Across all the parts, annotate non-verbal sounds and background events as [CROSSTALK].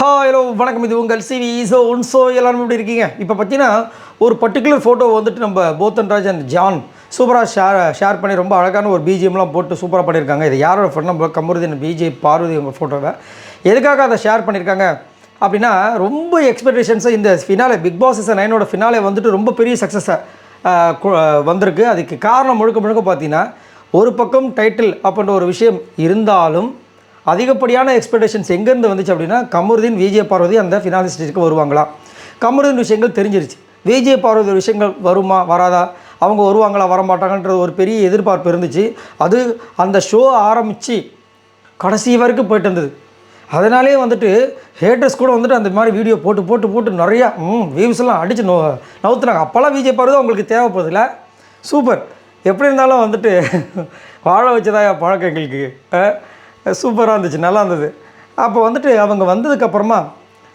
Hello வணக்கம். இது உங்கள் சிவி ஈசோ உன்சோ எல்லாரும் எப்படி இருக்கீங்க? இப்போ பார்த்தீங்கன்னா ஒரு பர்டிகுலர் ஃபோட்டோ வந்துட்டு நம்ம போத்தன் ராஜ் அண்ட் ஜான் சூப்பராக ஷேர் ஷேர் பண்ணி ரொம்ப அழகான ஒரு பிஜிஎம்லாம் போட்டு சூப்பராக பண்ணியிருக்காங்க இது யாரோட ஃபோட்டோ நம்ம கமருதீன் பிஜே பார்வதி உங்கள் ஃபோட்டோவை எதுக்காக அதை ஷேர் பண்ணியிருக்காங்க அப்படின்னா ரொம்ப எக்ஸ்பெக்டேஷன்ஸை இந்த ஃபினாலே பிக் பாஸ் சீசன் நைனோட ஃபினாலே வந்துட்டு ரொம்ப பெரிய சக்ஸஸாக வந்திருக்கு. அதுக்கு காரணம் முழுக்க முழுக்க பார்த்தீங்கன்னா ஒரு பக்கம் டைட்டில் அப்படின்ற ஒரு விஷயம் இருந்தாலும் அதிகப்படியான எக்ஸ்பெக்டேஷன்ஸ் எங்கேருந்து வந்துச்சு அப்படின்னா கமருதீன் விஜய பார்வதி அந்த ஃபினாலி ஸ்டேஜுக்கு வருவாங்களா? கமருதீன் விஷயங்கள் தெரிஞ்சிருச்சு. விஜய பார்வதி விஷயங்கள் வருமா வராதா? அவங்க வருவாங்களா வரமாட்டாங்கன்ற ஒரு பெரிய எதிர்பார்ப்பு இருந்துச்சு. அது அந்த ஷோ ஆரம்பித்து கடைசி வரைக்கும் போயிட்டு இருந்தது. அதனாலே வந்துட்டு ஹேட்டர்ஸ் கூட வந்துட்டு அந்த மாதிரி வீடியோ போட்டு போட்டு போட்டு நிறையா ம் வியூஸ்லாம் அடித்து நோ நவுத்துனாங்க. அப்போல்லாம் விஜய் பார்வதி அவங்களுக்கு தேவைப்படுதில்ல சூப்பர் எப்படி இருந்தாலும் வந்துட்டு [LAUGHS] வாழ வச்சதா பழக்கம் எங்களுக்கு சூப்பராக இருந்துச்சு நல்லா இருந்தது. அப்போ வந்துட்டு அவங்க வந்ததுக்கப்புறமா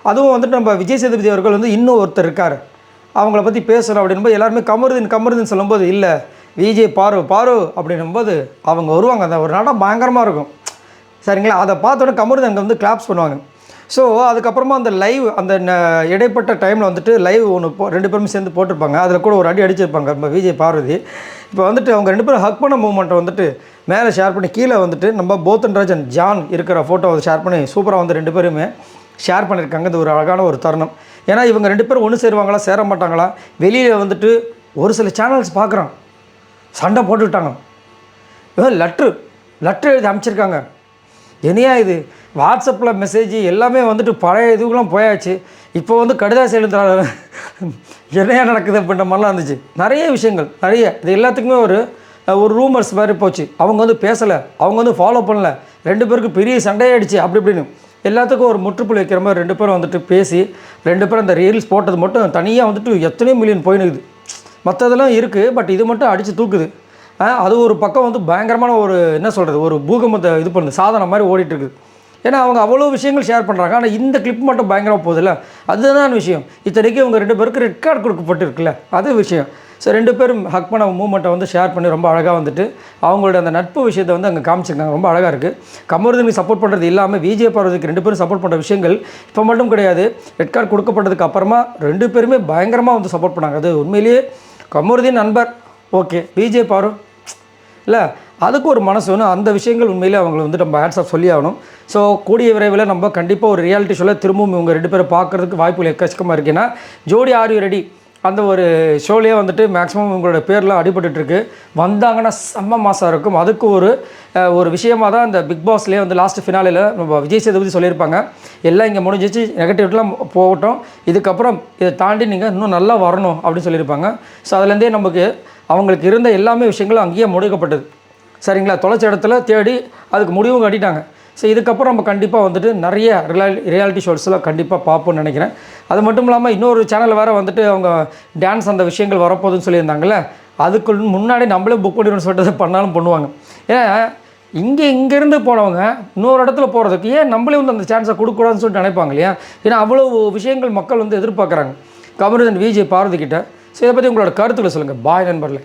அதுவும் வந்துட்டு நம்ம விஜய் சேதுபதி அவர்கள் வந்து இன்னும் ஒருத்தர் இருக்கார். அவங்கள பற்றி பேசணும் அப்படின்போது எல்லாருமே கமருதீன் கமருதீன் சொல்லும்போது இல்லை விஜய் பாரு பாரு அப்படின்னும்போது அவங்க வருவாங்க. அந்த ஒரு நாடாக பயங்கரமாக இருக்கும். சரிங்களா? அதை பார்த்தோன்னே கமருதீன் அங்கே வந்து கிளாப்ஸ் பண்ணுவாங்க. ஸோ அதுக்கப்புறமா அந்த லைவ் அந்த ந- இடைப்பட்ட டைமில் வந்துட்டு லைவ் ஒன்று போ ரெண்டு பேரும் சேர்ந்து போட்டிருப்பாங்க. அதில் கூட ஒரு அடி அடிச்சிருப்பாங்க நம்ம விஜய் பார்வதி. இப்போ வந்துட்டு அவங்க ரெண்டு பேரும் ஹக் பண்ண மூமெண்ட்டை வந்துட்டு மேலே ஷேர் பண்ணி கீழே வந்துட்டு நம்ம போத்தன்ராஜன் ஜான் இருக்கிற ஃபோட்டோவை ஷேர் பண்ணி சூப்பராக வந்து ரெண்டு பேருமே ஷேர் பண்ணியிருக்காங்க இது ஒரு அழகான ஒரு தருணம். ஏன்னா இவங்க ரெண்டு பேரும் ஒன்று சேருவாங்களா சேர மாட்டாங்களா? வெளியில் வந்துட்டு ஒரு சில சேனல்ஸ் பார்க்குறான் சண்டை போட்டுக்கிட்டாங்க லெட்ரு லெட்ரு எழுதி அமைச்சிருக்காங்க. என்னையா இது? வாட்ஸ்அப்பில் மெசேஜ் எல்லாமே வந்துட்டு பழைய இதுக்கெல்லாம் போயாச்சு. இப்போ வந்து கடிதாசி எழுதுறாங்க என்னையா நடக்குது அப்படின்ற மாதிரிலாம் இருந்துச்சு. நிறைய விஷயங்கள் நிறைய. இது எல்லாத்துக்குமே ஒரு ஒரு ரூமர்ஸ் மாதிரி போச்சு. அவங்க வந்து பேசலை. அவங்க வந்து ஃபாலோ பண்ணல. ரெண்டு பேருக்கு பெரிய சண்டையாயிடுச்சு அப்படி இப்படின்னு. எல்லாத்துக்கும் ஒரு முற்றுப்புள்ளி வைக்கிற மாதிரி ரெண்டு பேரும் வந்துட்டு பேசி ரெண்டு பேரும் அந்த ரீல்ஸ் போட்டது மட்டும் தனியாக வந்துட்டு எத்தனையோ மில்லியன் போயினுக்குது. மற்றதெல்லாம் இருக்குது பட் இது மட்டும் அடித்து தூக்குது. அது ஒரு பக்கம் வந்து பயங்கரமான ஒரு என்ன சொல்கிறது ஒரு பூகம்பத்தை இது பண்ணுது சாதனை மாதிரி ஓடிட்டு இருக்குது ஏன்னா அவங்க அவ்வளோ விஷயங்கள் ஷேர் பண்ணுறாங்க ஆனால் இந்த கிளிப் மட்டும் பயங்கரமாக போகுதுல்ல? அதுதான் விஷயம். இத்தனைக்கு இவங்க ரெண்டு பேருக்கு ரெட் கார்டு கொடுக்கப்பட்டிருக்குல்ல? அது விஷயம். ஸோ ரெண்டு பேரும் ஹக் பண்ண மூமெண்ட்டை வந்து ஷேர் பண்ணி ரொம்ப அழகாக வந்துட்டு அவங்களோட அந்த நட்பு விஷயத்தை வந்து அங்கே காமிச்சிருக்காங்க. ரொம்ப அழகாக இருக்குது கமருதனுக்கு சப்போர்ட் பண்ணுறது இல்லாமல் விஜய பார்வதிக்கு ரெண்டு பேரும் சப்போர்ட் பண்ணுற விஷயங்கள் இப்போ மட்டும் கிடையாது. ரெட் கார்டு கொடுக்கப்பட்டதுக்கு அப்புறமா ரெண்டு பேருமே பயங்கரமாக வந்து சப்போர்ட் பண்ணாங்க. அது உண்மையிலேயே கமருதீன் நண்பர் ஓகே விஜய் பாரு. இல்லை அதுக்கு ஒரு மனசு வேணும். அந்த விஷயங்கள் உண்மையிலே அவங்களை வந்து நம்ம ஹேட்ஸ் ஆஃப் சொல்லி ஆகணும். ஸோ கூடிய விரைவில் நம்ம கண்டிப்பாக ஒரு ரியாலிட்டி ஷோவில் திரும்பவும் இவங்க ரெண்டு பேரும் பார்க்குறதுக்கு வாய்ப்புகள் எக்கச்சக்கமாக இருக்குது ஜோடி ஆர் யூ ரெடி அந்த ஒரு ஷோலேயே வந்துட்டு மேக்ஸிமம் உங்களோட பேர்லாம் அடிபட்டுருக்கு வந்தாங்கன்னா செம்ம மாதம் இருக்கும். அதுக்கு ஒரு ஒரு விஷயமாக தான் இந்த பிக் பாஸ்லேயே வந்து லாஸ்ட் ஃபினாலில் நம்ம விஜய் சேதுபதி சொல்லியிருப்பாங்க. எல்லாம் இங்கே முடிஞ்சிச்சு நெகட்டிவ்லாம் போகட்டும். இதுக்கப்புறம் இதை தாண்டி நீங்கள் இன்னும் நல்லா வரணும் அப்படின்னு சொல்லியிருப்பாங்க. ஸோ அதுலேருந்தே நமக்கு அவங்களுக்கு இருந்த எல்லாமே விஷயங்களும் அங்கேயே முடிக்கப்பட்டது. சரிங்களா? தொலைச்ச இடத்துல தேடி அதுக்கு முடிவும் கட்டிட்டாங்க. ஸோ இதுக்கப்புறம் நம்ம கண்டிப்பாக வந்துட்டு நிறைய ரியாலி ரியாலிட்டி ஷோஸ்லாம் கண்டிப்பாக பார்ப்போம்னு நினைக்கிறேன். அது மட்டும் இல்லாமல் இன்னொரு சேனல் வேறு வந்துட்டு அவங்க டான்ஸ் அந்த விஷயங்கள் வரப்போகுதுன்னு சொல்லியிருந்தாங்கல்ல அதுக்கு முன்னாடி நம்மளே புக் பண்ணிடணும்னு சொல்லிட்டு பண்ணாலும் பண்ணுவாங்க. ஏன்னா இங்கே இங்கேருந்து போனவங்க இன்னொரு இடத்துல போகிறதுக்கு ஏன் நம்மளே வந்து அந்த சான்ஸை கொடுக்கூடாதுன்னு சொல்லிட்டு நினைப்பாங்க இல்லையா? ஏன்னா அவ்வளோ விஷயங்கள் மக்கள் வந்து எதிர்பார்க்குறாங்க. கமருதன் விஜய் பாரதிக்கிட்ட சரி இதை பற்றி உங்களோட கருத்துக்களை சொல்லுங்கள் பாய் நண்பர்களே.